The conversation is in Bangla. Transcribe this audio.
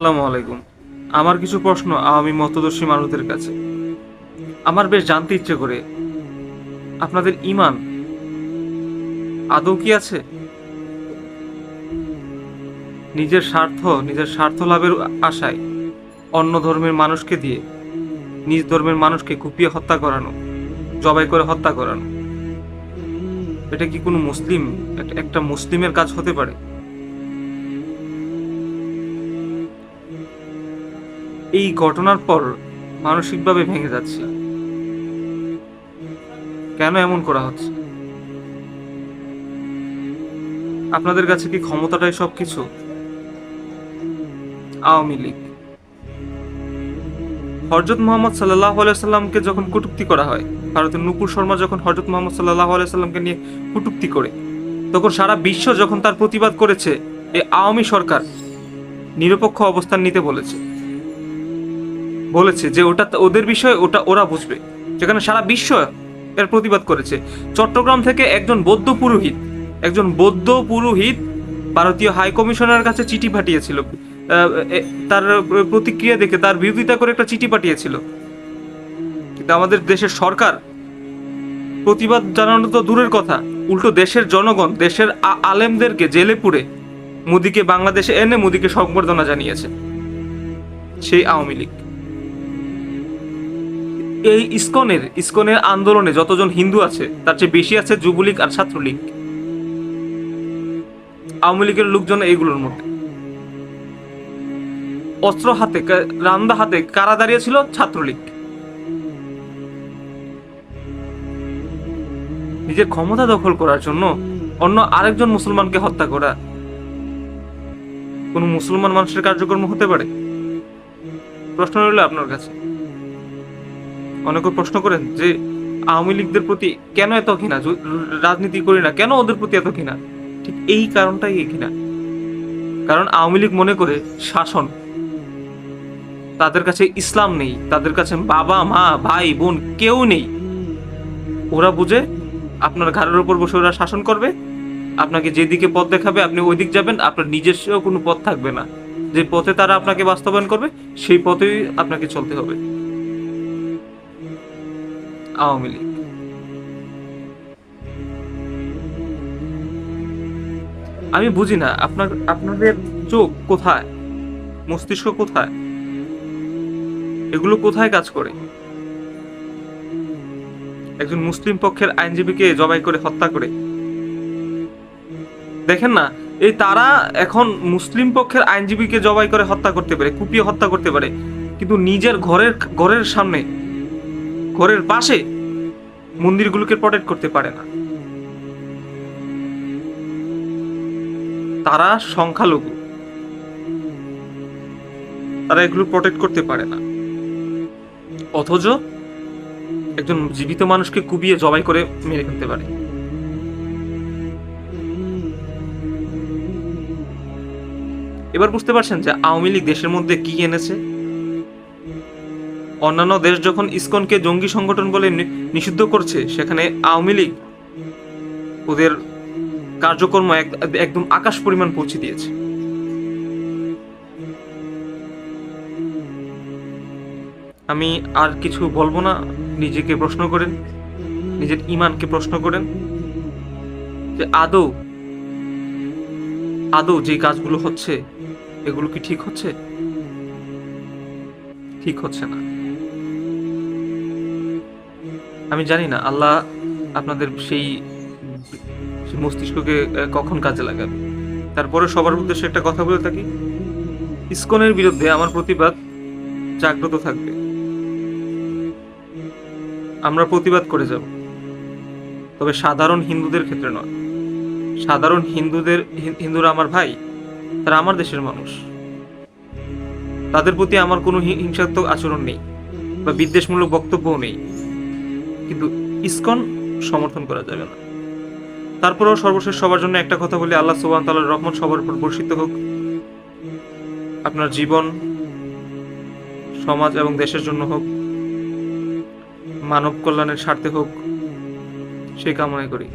আসসালামু আলাইকুম। আমার কিছু প্রশ্ন আওয়ামী মতদর্শী মানুষদের কাছে। আমার বেশ জানতে ইচ্ছে করে, আপনাদের ইমান আদৌ কি আছে? নিজের স্বার্থ নিজের স্বার্থ লাভের আশায় অন্য ধর্মের মানুষকে দিয়ে, নিজ ধর্মের মানুষকে কুপিয়ে হত্যা করানো, জবাই করে হত্যা করানো। এটা কি কোনো মুসলিম একটা- একটা মুসলিমের কাজ হতে পারে? এই ঘটনার পর মানসিকভাবে ভেঙে যাচ্ছি। কেন এমন করা হচ্ছে? আপনাদের কাছে কি ক্ষমতাটাই সবকিছু? আওয়ামী লীগ। হরজত মোহাম্মদ সাল্লাহ সাল্লামকে যখন কটুক্তি করা হয়, ভারতের নুপুর শর্মা যখন হরজত মোহাম্মদ সাল্লাহ সাল্লামকে নিয়ে কটুক্তি করে, তখন সারা বিশ্ব যখন তার প্রতিবাদ করেছে এই আওয়ামী সরকার নিরপেক্ষ অবস্থান নিতে বলেছে। বলেছে যে ওটা ওদের বিষয়ে ওটা ওরা বুঝবে। যেখানে সারা বিশ্ব এর প্রতিবাদ করেছে। চট্টগ্রাম থেকে একজন বৌদ্ধ পুরোহিত, একজন বৌদ্ধ পুরোহিত ভারতীয় হাই কমিশনার কাছে চিঠি পাঠিয়েছিল। তার প্রতিক্রিয়া দেখে তার বিরোধিতা করে একটা চিঠি পাঠিয়েছিল। কিন্তু আমাদের দেশের সরকার প্রতিবাদ জানানো তো দূরের কথা। উল্টো দেশের জনগণ, দেশের আলেমদেরকে জেলে পুরে মোদিকে বাংলাদেশে এনে মোদিকে সংবর্ধনা জানিয়েছে। সেই আওয়ামী লীগ। এই ইসকনের ইসকনের আন্দোলনে যতজন হিন্দু আছে, তার চেয়ে বেশি আছে যুবলীগ আর ছাত্রলীগ। আওয়ামী লীগের লোকজন এইগুলোর মধ্যে। অস্ত্র হাতে রান্দা হাতে কারা দাঁড়িয়ে ছিল ছাত্রলীগ। নিজের ক্ষমতা দখল করার জন্য অন্য আরেকজন মুসলমানকে হত্যা করা কোন মুসলমান মানুষের কার্যক্রম হতে পারে? প্রশ্ন রইল আপনার কাছে। অনেকে প্রশ্ন করেন যে আওয়ামী লীগদের প্রতি কেন এত ঘৃণা? রাজনীতি করি না, কেন ওদের প্রতি এত ঘৃণা? ঠিক এই কারণটাই এই ঘৃণা। কারণ আওয়ামী লীগ মনে করে শাসন, তাদের কাছে ইসলাম নেই, তাদের কাছে বাবা, মা, ভাই, বোন কেউ নেই। ওরা বুঝে আপনার ঘাড়ের উপর বসে ওরা শাসন করবে, আপনাকে যেদিকে পথ দেখাবে আপনি ওই দিক যাবেন, আপনার নিজস্ব কোনো পথ থাকবে না। যে পথে তারা আপনাকে বাস্তবায়ন করবে, সেই পথেই আপনাকে চলতে হবে। আওয়ামী লীগ। আমি বুঝি না, আপনার, আপনাদের চোখ কোথায়? মস্তিষ্ক কোথায়? এগুলো কোথায় কাজ করে? একজন মুসলিম পক্ষের আইনজীবীকে জবাই করে হত্যা করে? দেখেন না, এই তারা এখন মুসলিম পক্ষের আইনজীবীকে জবাই করে হত্যা করতে পারে, কুপিয়ে হত্যা করতে পারে, কিন্তু নিজের ঘরের ঘরের সামনে ঘরের পাশে মন্দিরগুলোকে প্রটেক্ট করতে পারে না। তারা সংখ্যালঘু। তারা এগুলো প্রটেক্ট করতে পারে না। অথচ একজন জীবিত মানুষকে কুবিয়ে জবাই করে মেরে ফেলতে পারে। এবার বুঝতে পারছেন যে আওয়ামী লীগ দেশের মধ্যে কি এনেছে? অন্যান্য দেশ যখন ইসকনকে জঙ্গি সংগঠন বলে নিষিদ্ধ করছে, সেখানে আওয়ামী লীগ ওদের কার্যক্রম এক- একদম আকাশ পরিমাণ পৌঁছে দিয়েছে। আমি আর কিছু বলব না, নিজেকে প্রশ্ন করেন, নিজের ইমানকে প্রশ্ন করেন যে আদৌ আদৌ যে কাজগুলো হচ্ছে, এগুলো কি ঠিক হচ্ছে? ঠিক হচ্ছে না। আমি জানি না, আল্লাহ আপনাদের সেই মস্তিষ্ককে কখন কাজে লাগাবে? তারপরে সবার উদ্দেশ্যে একটা কথা বলে থাকি। ইসকনের বিরুদ্ধে আমার প্রতিবাদ জাগ্রত থাকবে। আমরা প্রতিবাদ করে যাব। তবে সাধারণ হিন্দুদের ক্ষেত্রে নয়। সাধারণ হিন্দুদের হিন্দুরা আমার ভাই, তারা আমার দেশের মানুষ। তাদের প্রতি আমার কোনো হিংসাত্মক আচরণ নেই বা বিদ্বেষমূলক বক্তব্যও নেই। কিন্তু ইসকন সমর্থন করা যাবে না। তারপরেও সর্বশেষ সবার জন্য একটা কথা বলি, আল্লাহ সুবাহ তাল্লাহ রহমত সবার উপর বর্ষিত হোক। আপনার জীবন, সমাজ এবং দেশের জন্য হোক, মানব কল্যাণের স্বার্থে হোক সেই কামনাই করি।